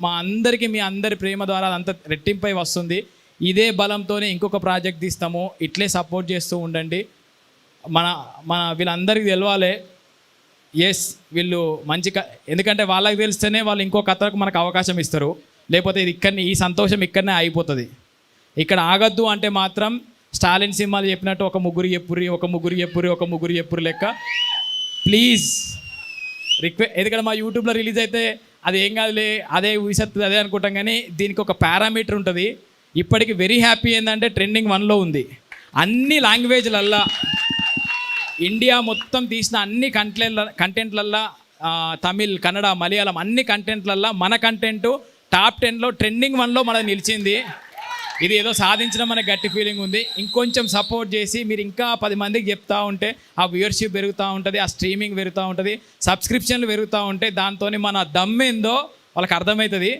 మా అందరికీ మీ అందరి ప్రేమ ద్వారా అదంతా రెట్టింపై వస్తుంది. ఇదే బలంతోనే ఇంకొక ప్రాజెక్ట్ తీస్తాము. ఇట్లే సపోర్ట్ చేస్తూ ఉండండి. మన మన వీళ్ళందరికీ తెలవాలి. ఎస్ వీళ్ళు మంచి క- ఎందుకంటే వాళ్ళకి తెలిస్తేనే వాళ్ళు ఇంకో కథలకు మనకు అవకాశం ఇస్తారు. లేకపోతే ఇది ఇక్కడనే ఈ సంతోషం ఇక్కడనే అయిపోతుంది ఇక్కడ ఆగద్దు అంటే మాత్రం స్టాలిన్ సినిమాలు చెప్పినట్టు ఒక ముగ్గురు చెప్పురి ఒక ముగ్గురు చెప్పురి ఒక ముగ్గురు చెప్పురి లెక్క. ప్లీజ్ రిక్వె ఎందుకంటే మా యూట్యూబ్లో రిలీజ్ అయితే అది ఏం కాదులే అదే ఊసెత్తుంది అదే అనుకుంటాం కానీ దీనికి ఒక పారామీటర్ ఉంటుంది. ఇప్పటికి వెరీ హ్యాపీ ఏంటంటే ట్రెండింగ్ వన్లో ఉంది. అన్ని లాంగ్వేజ్లల్లా ఇండియా మొత్తం తీసిన అన్ని కంటెంట్ల కంటెంట్లల్లా తమిళ్ కన్నడ మలయాళం అన్ని కంటెంట్లల్లా మన కంటెంట్ టాప్ టెన్లో ట్రెండింగ్ వన్లో మనది నిలిచింది. ఇది ఏదో సాధించడం అనే గట్టి ఫీలింగ్ ఉంది. ఇంకొంచెం సపోర్ట్ చేసి మీరు ఇంకా పది మందికి చెప్తా ఉంటే ఆ వ్యూయర్షిప్ పెరుగుతూ ఉంటుంది ఆ స్ట్రీమింగ్ పెరుగుతూ ఉంటుంది సబ్స్క్రిప్షన్లు పెరుగుతూ ఉంటే దాంతో మన దమ్ ఏందో వాళ్ళకి అర్థమవుతుంది.